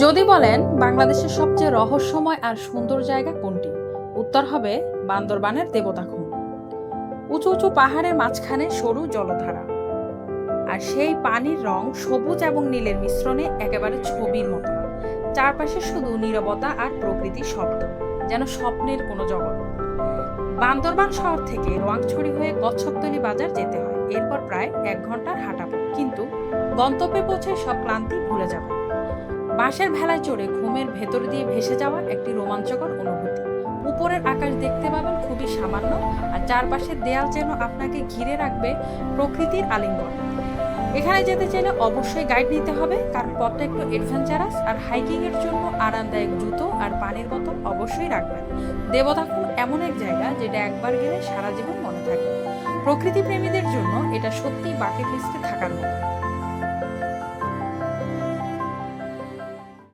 যদি বলেন বাংলাদেশের সবচেয়ে রহস্যময় আর সুন্দর জায়গা কোনটি? উত্তর হবে বান্দরবানের দেবতাখুম উঁচু উঁচু পাহাড়ের মাঝখানে সরু জলধারা। আর সেই পানির রং সবুজ এবং নীলের মিশ্রণে একেবারে ছবির মতো। চারপাশে শুধু নীরবতা আর প্রকৃতির শব্দ, যেন স্বপ্নের কোনো জগৎ। বান্দরবান শহর থেকে রোয়াংছড়ি হয়ে কচ্ছপতলি বাজার যেতে হয়। এরপর প্রায় এক ঘণ্টার হাঁটা কিন্তু গন্তব্যে পৌঁছে সব ক্লান্তি ভুলে যাবে বাঁশের ভেলায় চড়ে ঘুমের ভেতর দিয়ে ভেসে যাওয়া একটি রোমাঞ্চকর অনুভূতি। উপরের আকাশ দেখতে পাবেন খুবই সামান্য, আর চারপাশের দেয়াল যেন আপনাকে ঘিরে রাখবে প্রকৃতির আলিঙ্গন। এখানে যেতে চাইলে অবশ্যই গাইড নিতে হবে, কারণ পথটা একটু অ্যাডভেঞ্চারাস আর হাইকিং এর জন্য আরামদায়ক জুতো আর পানির বোতল অবশ্যই রাখবেন। দেবতাখুম এমন এক জায়গা যেটা একবার গেলে সারা জীবন মনে থাকবে। প্রকৃতি প্রেমীদের জন্য এটা সত্যি বাকেট লিস্টে থাকার মতো।